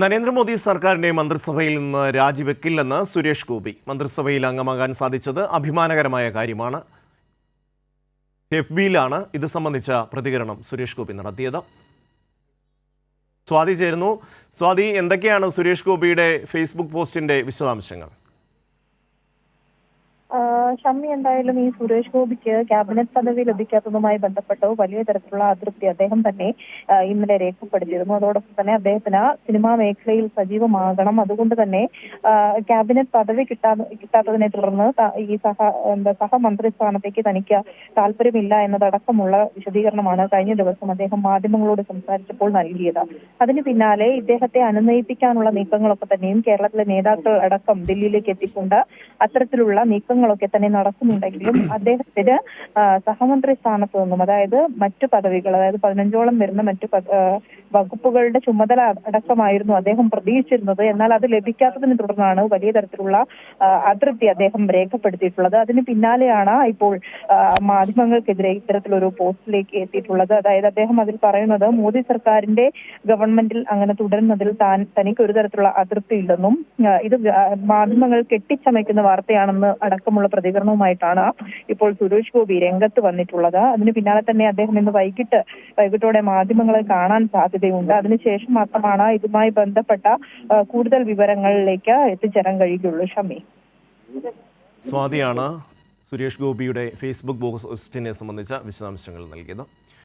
നരേന്ദ്രമോദി സർക്കാരിന്റെ മന്ത്രിസഭയിൽ നിന്ന് രാജിവെക്കില്ലെന്ന് സുരേഷ് ഗോപി. മന്ത്രിസഭയിൽ അംഗമാകാൻ സാധിച്ചത് അഭിമാനകരമായ കാര്യമാണ്. എഫ് ബിയിലാണ് ഇത് സംബന്ധിച്ച പ്രതികരണം സുരേഷ് ഗോപി നടത്തിയത്. സ്വാതി ചേരുന്നു. സ്വാതി എന്തൊക്കെയാണ് സുരേഷ് ഗോപിയുടെ ഫേസ്ബുക്ക് പോസ്റ്റിന്റെ വിശദാംശങ്ങൾ? ഷമ്മി എന്തായാലും ഈ സുരേഷ് ഗോപിക്ക് ക്യാബിനറ്റ് പദവി ലഭിക്കാത്തതുമായി ബന്ധപ്പെട്ട് വലിയ തരത്തിലുള്ള അതൃപ്തി അദ്ദേഹം തന്നെ ഇന്നലെ രേഖപ്പെടുത്തിയിരുന്നു. അതോടൊപ്പം തന്നെ അദ്ദേഹത്തിന് സിനിമാ മേഖലയിൽ സജീവമാകണം. അതുകൊണ്ട് തന്നെ ക്യാബിനറ്റ് പദവി കിട്ടാ കിട്ടാത്തതിനെ തുടർന്ന് ഈ സഹ എന്താ സഹമന്ത്രി സ്ഥാനത്തേക്ക് തനിക്ക് താല്പര്യമില്ല എന്നതടക്കമുള്ള വിശദീകരണമാണ് കഴിഞ്ഞ ദിവസം അദ്ദേഹം മാധ്യമങ്ങളോട് സംസാരിച്ചപ്പോൾ നൽകിയത്. അതിന് പിന്നാലെ ഇദ്ദേഹത്തെ അനുനയിപ്പിക്കാനുള്ള നീക്കങ്ങളൊക്കെ തന്നെയും കേരളത്തിലെ നേതാക്കൾ അടക്കം ദില്ലിയിലേക്ക് എത്തിക്കൊണ്ട് അത്തരത്തിലുള്ള നീക്കങ്ങളൊക്കെ തന്നെ നടക്കുന്നുണ്ടെങ്കിലും അദ്ദേഹത്തിന് സഹമന്ത്രി സ്ഥാനത്ത് നിന്നും അതായത് മറ്റു പദവികൾ അതായത് പതിനഞ്ചോളം വരുന്ന മറ്റു വകുപ്പുകളുടെ ചുമതല അടക്കമായിരുന്നു അദ്ദേഹം പ്രതീക്ഷിച്ചിരുന്നത്. എന്നാൽ അത് ലഭിക്കാത്തതിനെ തുടർന്നാണ് വലിയ തരത്തിലുള്ള അതൃപ്തി അദ്ദേഹം രേഖപ്പെടുത്തിയിട്ടുള്ളത്. അതിന് പിന്നാലെയാണ് ഇപ്പോൾ മാധ്യമങ്ങൾക്കെതിരെ ഇത്തരത്തിലൊരു പോസ്റ്റിലേക്ക് എത്തിയിട്ടുള്ളത്. അതായത് അദ്ദേഹം അതിൽ പറയുന്നത് മോദി സർക്കാരിന്റെ ഗവൺമെന്റിൽ അങ്ങനെ തുടരുന്നതിൽ താൻ തനിക്ക് ഒരു തരത്തിലുള്ള അതൃപ്തി ഇല്ലെന്നും ഇത് മാധ്യമങ്ങൾ കെട്ടിച്ചമയ്ക്കുന്ന വാർത്തയാണെന്ന് അടക്കമുള്ള പ്രതികരണവുമായിട്ടാണ് ഇപ്പോൾ സുരേഷ് ഗോപി രംഗത്ത് വന്നിട്ടുള്ളത്. അതിന് പിന്നാലെ തന്നെ അദ്ദേഹം ഇന്ന് വൈകിട്ട് വൈകിട്ടോടെ മാധ്യമങ്ങളെ കാണാൻ സാധ്യതയുണ്ട്. അതിനുശേഷം മാത്രമാണ് ഇതുമായി ബന്ധപ്പെട്ട കൂടുതൽ വിവരങ്ങളിലേക്ക് എത്തിച്ചേരാൻ കഴിയുകയുള്ളൂ. ഷമി. സ്വാതിയാണ് സുരേഷ് ഗോപിയുടെ ഫേസ്ബുക്ക് പോസ്റ്റിനെ സംബന്ധിച്ച വിശദാംശങ്ങൾ നൽകിയത്.